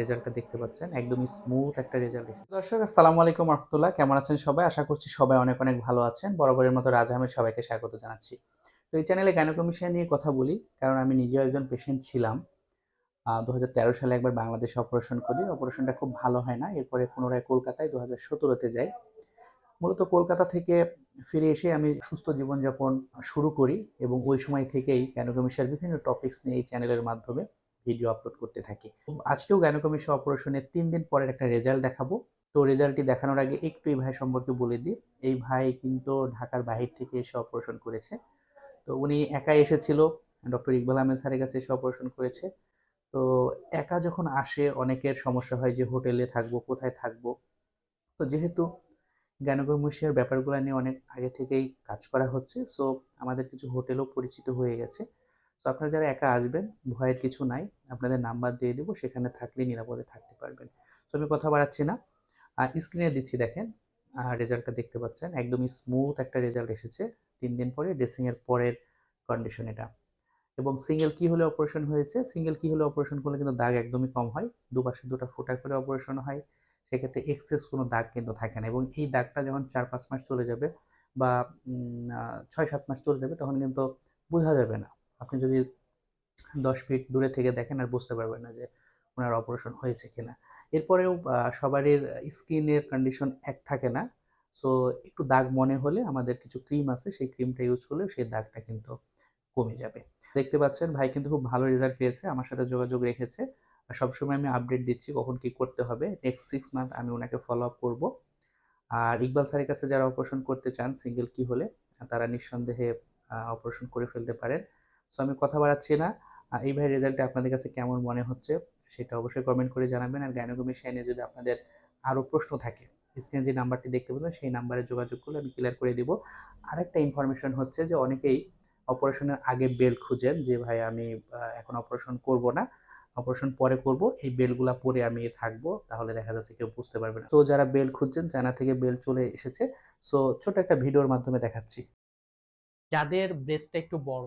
রেজাল্টটা দেখতে পাচ্ছেন, একদমই স্মুথ একটা রেজাল্ট দর্শক, আসসালামু আলাইকুম রহমতুল্লাহ, কেমন আছেন সবাই? আশা করছি সবাই অনেক অনেক ভালো আছেন। বরাবরের মতো রাজ আহমেদ সবাইকে স্বাগত জানাচ্ছি। তো এই চ্যানেলে গাইনোকমিশন নিয়ে কথা বলি, কারণ আমি নিজেও একজন পেশেন্ট ছিলাম। দু হাজার তেরো সালে একবার বাংলাদেশে অপারেশন করি। অপারেশনটা খুব ভালো হয় না, এরপরে পুনরায় কলকাতায় দু হাজার সতেরোতে যাই। মূলত কলকাতা থেকে ফিরে এসে আমি সুস্থ জীবনযাপন শুরু করি এবং ওই সময় থেকেই গ্যানোকমিশার বিভিন্ন টপিকস নিয়ে এই চ্যানেলের মাধ্যমে ভিডিও আপলোড করতে থাকি। আজকেও গ্যানোকমিশা অপারেশনের তিন দিন পরের একটা রেজাল্ট দেখাবো। তো রেজাল্টটি দেখানোর আগে একটু এই ভাই সম্পর্কে বলে দিই। এই ভাই কিন্তু ঢাকার বাহির থেকে এসে অপারেশন করেছে। তো উনি একাই এসেছিল। ডক্টর ইকবাল আহমেদ স্যারের কাছে এসে অপারেশন করেছে। তো একা যখন আসে, অনেকের সমস্যা হয় যে হোটেলে থাকব, কোথায় থাকব। তো যেহেতু গ্যানোকমিশিয়ার ব্যাপারগুলো নিয়ে অনেক আগে থেকেই কাজ করা হচ্ছে সো আমাদের কিছু হোটেলও পরিচিত হয়ে গেছে। তো আপনারা যারা একা আসবেন, ভয়ের কিছু নাই, আপনাদের নাম্বার দিয়ে দেবো, সেখানে থাকলে নিরাপদে থাকতে পারবেন। সো আমি কথা বাড়াচ্ছি না। আর স্ক্রিনে দিচ্ছি, দেখেন। রেজাল্টটা দেখতে পাচ্ছেন। একদমই স্মুথ একটা রেজাল্ট এসেছে। তিন দিন পরে ড্রেসিংয়ের পরের কন্ডিশন এটা। এবং সিঙ্গেল কি হলে অপারেশন হয়েছে? সিঙ্গেল কি হলে অপারেশন করলে কিন্তু দাগ একদমই কম হয়। দুপাশে দুটো ফোটা করে অপারেশন হয়। সেক্ষেত্রে এক্সেস কোনো দাগ কিন্তু থাকে না। এবং এই দাগটা যখন চার পাঁচ মাস চলে যাবে বা ছয় সাত মাস চলে যাবে, তখন কিন্তু বোঝা যাবে না। আপনি যদি দশ ফিট দূরে থেকে দেখেন আর বুঝতে পারবেন না যে ওনার অপারেশন হয়েছে কিনা। এরপরেও সবারই স্কিনের কন্ডিশন এক থাকে না। সো একটু দাগ মনে হলে আমাদের কিছু ক্রিম আছে, সেই ক্রিমটা ইউজ করলে সেই দাগটা কিন্তু কমে যাবে। দেখতে পাচ্ছেন, ভাই কিন্তু খুব ভালো রেজাল্ট পেয়েছে, আমার সাথে যোগাযোগ রেখেছে। আর সবসময় আমি আপডেট দিচ্ছি কখন কি করতে হবে। নেক্সট সিক্স মান্থ আমি ওনাকে ফলো আপ করব। আর ইকবাল স্যারের কাছে যারা অপারেশন করতে চান সিঙ্গেল কি হলে, তারা নিঃসন্দেহে অপারেশন করে ফেলতে পারেন। সো আমি কথা বাড়াচ্ছি না। এই ভাই রেজাল্টটা আপনাদের কাছে কেমন মনে হচ্ছে সেটা অবশ্যই কমেন্ট করে জানাবেন। আর গাইনোকমিশিয়ানে যদি আপনাদের আরও প্রশ্ন থাকে স্ক্রিনে যে নাম্বারটি দেখতে পাচ্ছেন সেই নাম্বারে যোগাযোগ করলে আমি ক্লিয়ার করে দিব। আরেকটা ইনফরমেশন হচ্ছে যে অনেকেই অপারেশনের আগে বেল খুঁজেন যে, ভাই, আমি এখন অপারেশন করব না। অপারেশন পরে করব। এই বেলগুলা পরে আমি থাকব। তাহলে দেখা যাচ্ছে কেউ বুঝতে পারবে না। তো যারা বেল খুঁজছেন চায়না থেকে বেল চলে এসেছে। সো ছোট একটা ভিডিওর মাধ্যমে দেখাচ্ছি। যাদের ব্রেস্টটা একটু বড়